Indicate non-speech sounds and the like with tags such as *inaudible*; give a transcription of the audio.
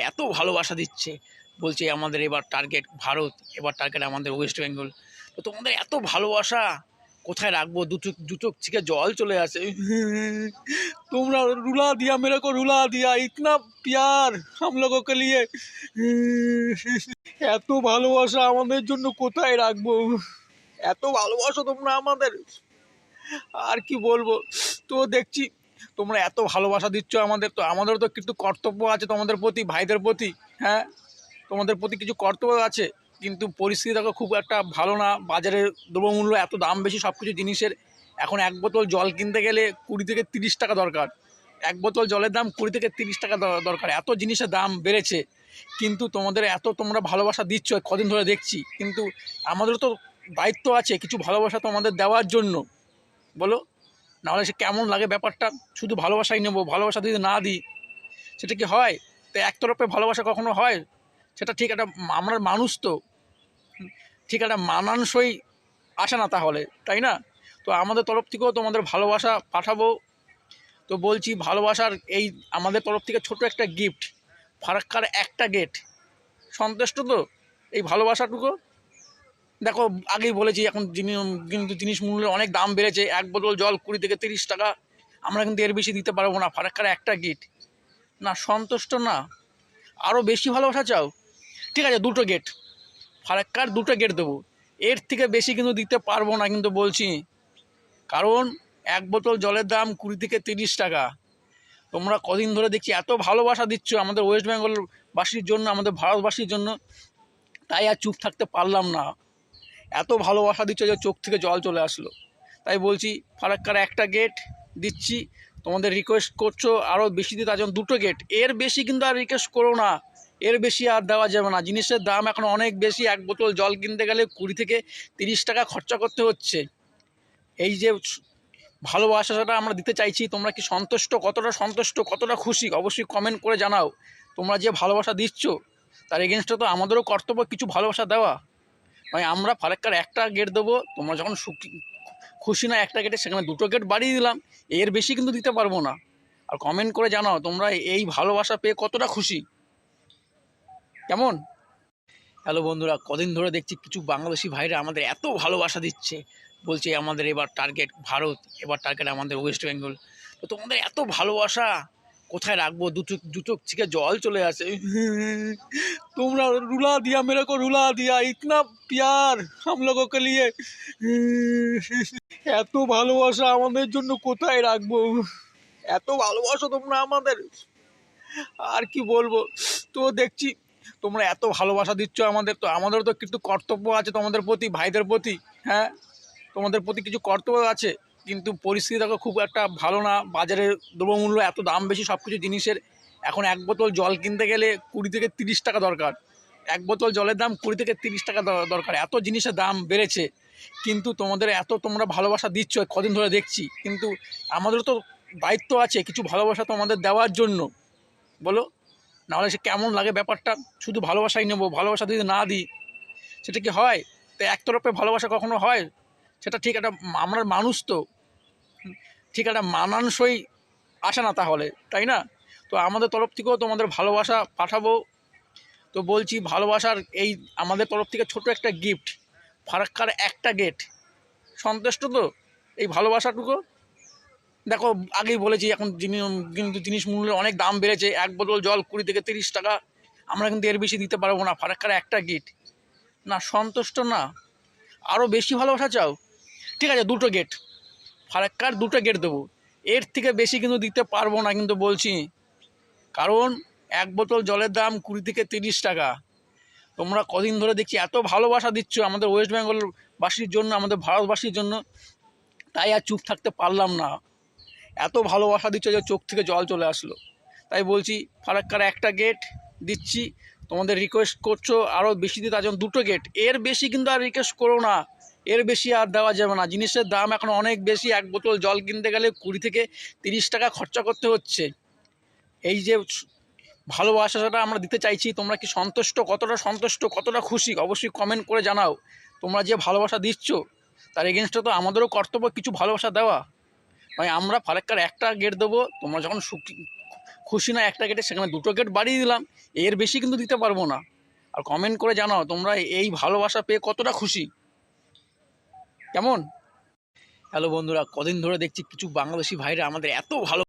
এত ভালোবাসা দিচ্ছে। বলছে, আমাদের এবার টার্গেট ভারত, এবার টার্গেট আমাদের ওয়েস্ট বেঙ্গল তো তোমাদের এত ভালোবাসা কোথায় রাখব? দুটো দুটো থেকে জল চলে আসে। *laughs* তোমরা রুলা দিয়া, মেরে কো রুলা দিয়া, ইতনা প্যার হাম লিয়ে। *laughs* এত ভালোবাসা আমাদের জন্য কোথায় রাখব? এত ভালোবাসা তোমরা আমাদের। আর কি বলব? তো দেখছি তোমরা এত ভালোবাসা দিচ্ছ আমাদের তো, আমাদেরও তো কিন্তু কর্তব্য আছে তোমাদের প্রতি, ভাইদের প্রতি হ্যাঁ? তোমাদের প্রতি কিছু কর্তব্য আছে, কিন্তু পরিস্থিতি দেখো খুব একটা ভালো না। বাজারের দ্রব্যমূল্য এত দাম বেশি সব কিছু জিনিসের, এখন এক বোতল জল কিনতে গেলে কুড়ি থেকে তিরিশ টাকা দরকার। এক বোতল জলের দাম কুড়ি থেকে তিরিশ টাকা দরকার, এত জিনিসের দাম বেড়েছে। কিন্তু তোমাদের এত তোমরা ভালোবাসা দিচ্ছ, কদিন ধরে দেখছি, কিন্তু আমাদেরও তো দায়িত্ব আছে কিছু ভালোবাসা তোমাদের দেওয়ার জন্য। বলো? নাহলে সে কেমন লাগে ব্যাপারটা? শুধু ভালোবাসাই নেব, ভালোবাসা যদি না দিই, সেটা কি হয়? তো একতরফে ভালোবাসা কখনো হয়? সেটা ঠিক একটা আমরা মানুষ তো। ঠিক একটা মানানসই আসে না তাহলে, তাই না? তো আমাদের তরফ থেকেও তোমাদের ভালোবাসা পাঠাবো। তো বলছি ভালোবাসার এই আমাদের তরফ থেকে ছোট একটা গিফট ফারাক্কার একটা গেট সন্তুষ্ট তো এই ভালোবাসাটুকু? দেখো, আগেই বলেছি, এখন কিন্তু জিনিস মূল্যের অনেক দাম বেড়েছে। এক বোতল জল কুড়ি থেকে তিরিশ টাকা। আমরা কিন্তু এর বেশি দিতে পারব না। ফারাক্কার একটা গেট না, সন্তুষ্ট না। আরও বেশি ভালোবাসা চাও? ঠিক আছে, দুটো গেট ফারাক্কার দুটো গেট দেবো। এর থেকে বেশি কিন্তু দিতে পারব না, কিন্তু বলছি। কারণ, এক বোতল জলের দাম কুড়ি থেকে তিরিশ টাকা। তোমরা কদিন ধরে দেখছি এত ভালোবাসা দিচ্ছ আমাদের ওয়েস্ট বেঙ্গলবাসীর জন্য, আমাদের ভারতবাসীর জন্য। তাই আর চুপ থাকতে পারলাম না। এত ভালোবাসা দিচ্ছ যে চোখ থেকে জল চলে আসলো। তাই বলছি, ফারাক্কার একটা গেট দিচ্ছি, তোমাদের রিকোয়েস্ট করছ আরও বেশি দিতে আজ দুটো গেটের বেশি কিন্তু আর রিকোয়েস্ট করো না। এর বেশি আর দেওয়া যাবে না। জিনিসের দাম এখন অনেক বেশি। এক বোতল জল কিনতে গেলে কুড়ি থেকে তিরিশ টাকা খরচা করতে হচ্ছে। এই যে ভালোবাসাটা আমরা দিতে চাইছি, তোমরা কি সন্তুষ্ট? কতটা সন্তুষ্ট, কতটা খুশি? অবশ্যই কমেন্ট করে জানাও। তোমরা যে ভালোবাসা দিচ্ছ, তার এগেনস্টে তো আমাদেরও কর্তব্য কিছু ভালোবাসা দেওয়া। মানে আমরা ফারাক্কার একটা গেট দেবো, তোমরা যখন খুশি না একটা গেটে সেখানে দুটো গেট বাড়িয়ে দিলাম, এর বেশি কিন্তু দিতে পারব না। আর কমেন্ট করে জানাও, তোমরা এই ভালোবাসা পেয়ে কতটা খুশি। কেমন? হ্যালো বন্ধুরা, কদিন ধরে দেখছি কিছু বাংলাদেশি ভাইরা আমাদের এত ভালোবাসা দিচ্ছে। বলছে আমাদের এবার টার্গেট ভারত, এবার টার্গেট আমাদের ওয়েস্ট বেঙ্গল তো তোমাদের এত ভালোবাসা, কোথায় রাখব? দুটো দুটো থেকে জল চলে আসে। তোমরা রুলা দিয়া মেরে কো রুলা দিয়া ইতনা প্যার হাম লোগো কে লিয়ে এত ভালোবাসা আমাদের জন্য কোথায় রাখব এত ভালোবাসো তোমরা আমাদের আর কি বলব তো দেখছি তোমরা এত ভালোবাসা দিচ্ছ আমাদের তো আমাদেরও তো কিন্তু কর্তব্য আছে তোমাদের প্রতি ভাইদের প্রতি হ্যাঁ তোমাদের প্রতি কিছু কর্তব্য আছে কিন্তু পরিস্থিতি দেখো খুব একটা ভালো না। বাজারের দ্রব্যমূল্য, এত দাম বেশি সব কিছু জিনিসের এখন এক বোতল জল কিনতে গেলে কুড়ি থেকে তিরিশ টাকা দরকার। এক বোতল জলের দাম কুড়ি থেকে তিরিশ টাকা দরকার। এত জিনিসের দাম বেড়েছে। কিন্তু তোমাদের এত তোমরা ভালোবাসা দিচ্ছ, কদিন ধরে দেখছি। কিন্তু আমাদেরও তো দায়িত্ব আছে কিছু ভালোবাসা তোমাদের দেওয়ার জন্য। বলো? নাহলে সে কেমন লাগে ব্যাপারটা? শুধু ভালোবাসাই নেব, ভালোবাসা যদি না দিই, সেটা কি হয়? তো একতরফে ভালোবাসা কখনো হয়? সেটা ঠিক একটা আমরা মানুষ তো। ঠিক একটা মানানসই আসে না তাহলে, তাই না? তো আমাদের তরফ থেকেও তোমাদের ভালোবাসা পাঠাবো। তো বলছি ভালোবাসার এই আমাদের তরফ থেকে ছোট একটা গিফট ফারাক্কার একটা গেট সন্তুষ্ট তো এই ভালোবাসাটুকু? দেখো, আগেই বলেছি, এখন কিন্তু জিনিস মূল্যের অনেক দাম বেড়েছে। এক বোতল জল কুড়ি থেকে তিরিশ টাকা। আমরা কিন্তু এর বেশি দিতে পারব না, ফারাক্কার একটা গেট না, সন্তুষ্ট না। আরও বেশি ভালোবাসা চাও? ঠিক আছে, দুটো গেট ফারাক্কার দুটো গেট দেবো। এর থেকে বেশি কিন্তু দিতে পারব না, কিন্তু বলছি। কারণ এক বোতল জলের দাম কুড়ি থেকে তিরিশ টাকা। তোমরা কদিন ধরে দেখছি এত ভালোবাসা দিচ্ছ আমাদের ওয়েস্ট বেঙ্গলবাসীর জন্য, আমাদের ভারতবাসীর জন্য। তাই আর চুপ থাকতে পারলাম না। এত ভালোবাসা দিচ্ছ যে চোখ থেকে জল চলে আসলো। তাই বলছি, ফারাক্কার একটা গেট দিচ্ছি। তোমাদের রিকোয়েস্ট করছ আরও বেশি দিতে আজ দুটো গেটের বেশি কিন্তু আর রিকোয়েস্ট করো না। এর বেশি আর দেওয়া যাবে না। জিনিসের দাম এখন অনেক বেশি। এক বোতল জল কিনতে গেলে কুড়ি থেকে তিরিশ টাকা খরচা করতে হচ্ছে। এই যে ভালোবাসাটা আমরা দিতে চাইছি, তোমরা কি সন্তুষ্ট? কতটা সন্তুষ্ট, কতটা খুশি? অবশ্যই কমেন্ট করে জানাও। তোমরা যে ভালোবাসা দিচ্ছ, তার এগেনস্টে তো আমাদেরও কর্তব্য কিছু ভালোবাসা দেওয়া। মানে আমরা ফারাক্কার একটা গেট দেবো, তোমরা যখন খুশি না একটা গেটে সেখানে দুটো গেট বাড়িয়ে দিলাম। এর বেশি কিন্তু দিতে পারব না। আর কমেন্ট করে জানাও, তোমরা এই ভালোবাসা পেয়ে কতটা খুশি? কেমন? হ্যালো বন্ধুরা, কদিন ধরে দেখছি কিছু বাংলাদেশি ভাইরা আমাদের এত ভালো